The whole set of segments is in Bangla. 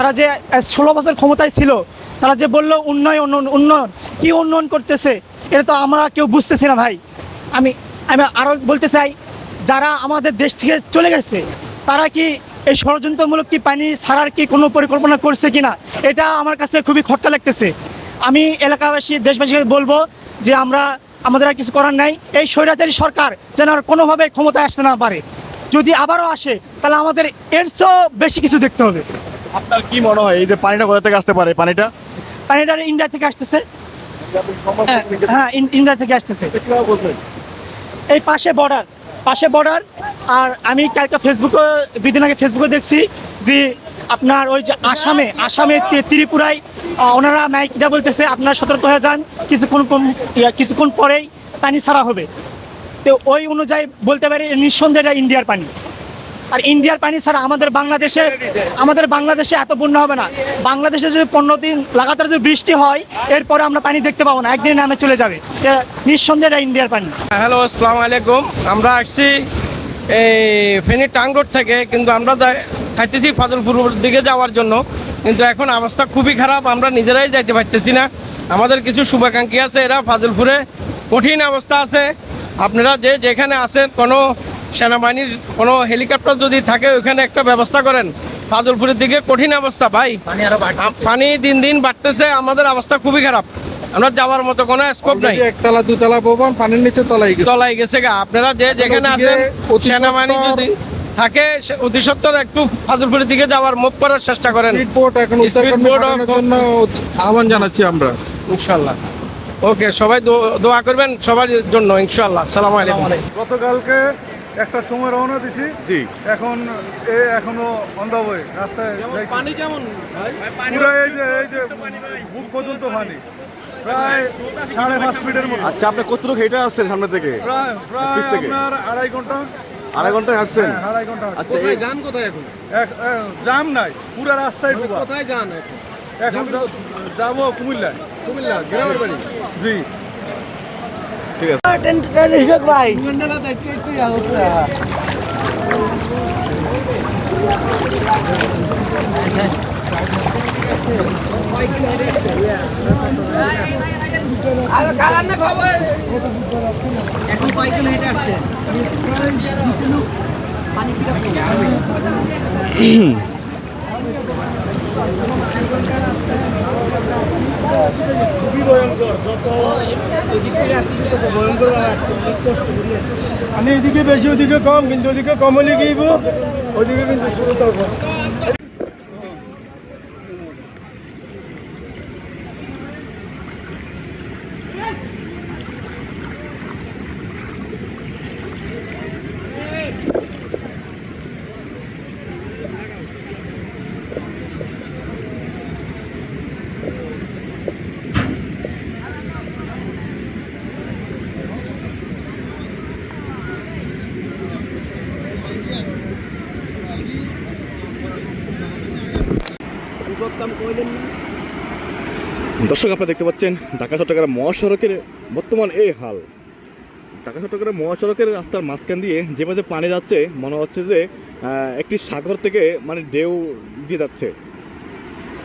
তারা যে ষোলো বছর ক্ষমতায় ছিল, তারা যে বলল উন্নয়ন উন্নয়ন কি উন্নয়ন করতেছে, এটা তো আমরা কেউ বুঝতেছি না ভাই। আমি আমি আরও বলতে চাই, যারা আমাদের দেশ থেকে চলে গেছে, তারা কি এই ষড়যন্ত্রমূলক কি পানি ছাড়ার কি কোনো পরিকল্পনা করছে কিনা, এটা আমার কাছে খুবই খটকা লাগতেছে। আমি এলাকাবাসী, দেশবাসীকে বলব যে আমরা, আমাদের আর কিছু করার নাই। এই স্বৈরাচারী সরকার যেন আর কোনোভাবে ক্ষমতায় আসতে না পারে। যদি আবারও আসে, তাহলে আমাদের এর বেশি কিছু দেখতে হবে। আপনার কি মনে হয় এই যে পানিটা কোথা থেকে আসতে পারে পানিটা? পানিটা ইন্ডিয়া থেকে আসতেছে। হ্যাঁ, হ্যাঁ ইন্ডিয়া থেকে আসতেছে। এই পাশে বর্ডার পাশে বর্ডার আর আমি কালকে ফেসবুকে দুদিন আগে ফেসবুকে দেখছি যে আপনার ওই যে আসামে আসামে ত্রিপুরায় ওনারা মাইকটা বলতেছে আপনার সতর্ক হয়ে যান কিছুক্ষণ কিছুক্ষণ পরেই পানি ছাড়া হবে। তো ওই অনুযায়ী বলতে পারি নিঃসন্দেহে এটা ইন্ডিয়ার পানি। আর ইন্ডিয়ার পানি ছাড়া আমাদের বাংলাদেশে আমাদের বাংলাদেশে এত বন্যা হবে না। বাংলাদেশে যদি পনেরো দিন লাগাতার যদি বৃষ্টি হয়, এরপরে আমরা পানি দেখতে পাবো না। একদিন নামে চলে যাবে। নিঃসন্দেহে এটা ইন্ডিয়ার পানি। হ্যালো, আসসালামু আলাইকুম। আমরা আসছি এই ফেনী টাং রোড থেকে, কিন্তু আমরা চাইতেছি ফাদলপুর দিকে যাওয়ার জন্য। কিন্তু এখন অবস্থা খুবই খারাপ, আমরা নিজেরাই যাইতে পারতেছি না। আমাদের কিছু শুভাকাঙ্ক্ষী আছে, এরা ফাজলপুরে কঠিন অবস্থা আছে। আপনারা যে যেখানে আছেন, কোনো সেনাবাহিনীর কোনো হেলিকপ্টার যদি থাকে ওইখানে একটা ব্যবস্থা করেন। ফাজলপুরের দিকে কঠিন অবস্থা ভাই। পানি দিন দিন বাড়তেছে আমাদের অবস্থা খুবই খারাপ। আমরা যাওয়ার মতো কোনো স্কোপ নাই। একতলা দুতলা ভবন পানির নিচে তলাই গেছে। তলাই গেছে গা। আপনারা যে যেখানে আছেন সেনাবাহিনী যদি থাকে সে- অতি সত্তর একটু ফাজলপুরের দিকে যাওয়ার মুভ করার চেষ্টা করেন। আহ্বান জানাচ্ছি আমরা। ইনশাল্লাহ ওকে সবাই দোয়া করবেন সবার জন্য ইনশাল্লাহ সালাম আলাইকুম। গতকালকে একটা সময় রওনা দিছি। জি। এখন এ এখনও অন দা রাস্তায় পানি কেমন পুরো এই যে এই যে বুক পর্যন্ত পানি। প্রায় সাড়ে পাঁচ ফিটের মতো। আচ্ছা আপনি কতটুকু হেঁটে আসছেন সামনে থেকে? প্রায় প্রায় আপনার আড়াই ঘণ্টা। আড়াই হ্যাঁ, আড়াই ঘণ্টা আচ্ছা এই এক এক, জাম নাই পুরো রাস্তায় কোথায় যান এখন? যাব কুমিল্লায়। কুমিল্লা গ্রামের বাড়ি? জি। ঠিক আছে। ভাই পানি মানে এদিকে বেশি ওদিকে কম কিন্তু ওদিকে কম হলে গিয়েব ওদিকে কিন্তু শুরু করব। দর্শক, আপনারা দেখতে পাচ্ছেন ঢাকা চট্টগ্রাম মহাসড়কের বর্তমান এই হাল। ঢাকা চট্টগ্রাম মহাসড়কের রাস্তার মাঝখান দিয়ে যে মাঝে পানি যাচ্ছে, মনে হচ্ছে যে একটি সাগর থেকে মানে ঢেউ দিয়ে যাচ্ছে।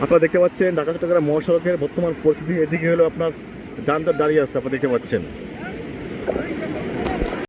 আপনারা দেখতে পাচ্ছেন ঢাকা চট্টগ্রাম মহাসড়কের বর্তমান পরিস্থিতি। এদিকে হলো আপনার যানজট দাঁড়িয়ে আসছে আপনারা দেখতে পাচ্ছেন।